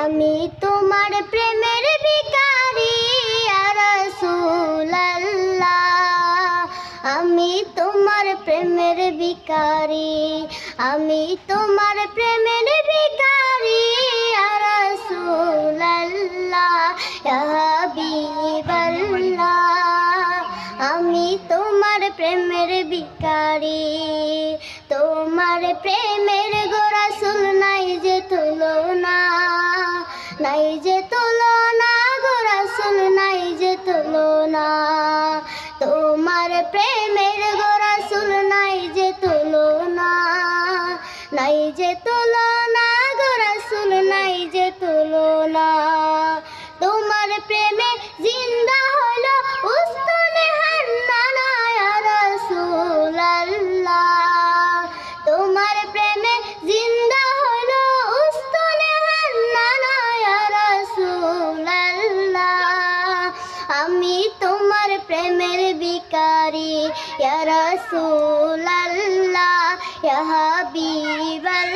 আমি তোমার প্রেমের ভিকারি আমি তোমার প্রেমের ভিকারি আমি তোমার প্রেমের ভিকারি আমি তোমার প্রেমের ভিকারি তোমার প্রেমের গোরাসুল নাই। নাই যে তোলো না গো রাসুল, নাই যে তোলো না তোমার প্রেমের গোরাসুল নাই যে তোলো না নাই যে তুলনা আমি তোমার প্রেমের ইয়া হাবিবাল্লাহ।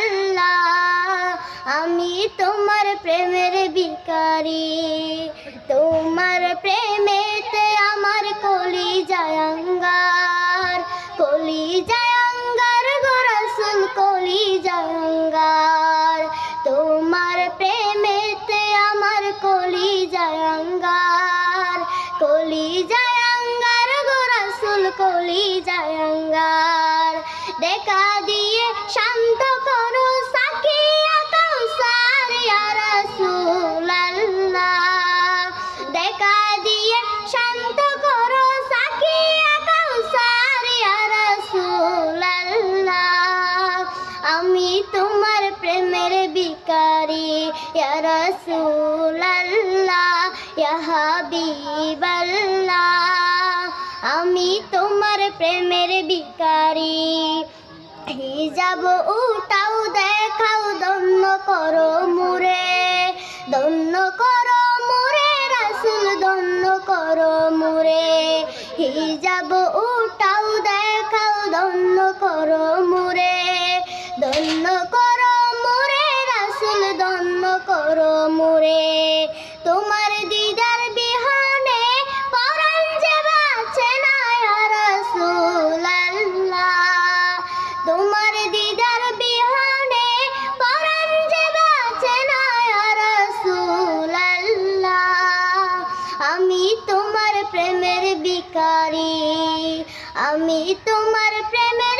আমি তোমার প্রেমের ভিকারি তোমার প্রেমেতে আমার কলি জায়ঙ্গার কলি জায়ঙ্গার গোরাসুল কলি জায়ঙ্গার তোমার প্রেমেতে আমার কলি জায়ঙ্গার জায়ঙ্গার দেখা দিয়ে শান্ত করো দেখা দিয়ে শান্ত করো আমি তোমার প্রেমের আমি তোমার প্রেমের ভিকারি হিজাব উঠাও, দেখাও দন্য করো মুরে দন্য করো মুরে রাসুল দন্য করো মুরে হিজাব উঠাও, দেখাও দন্য করো মুরে দন্য করো মুরে রাসুল দন্য করো মুরে তোমার ভিখারি আমি তোমার প্রেমের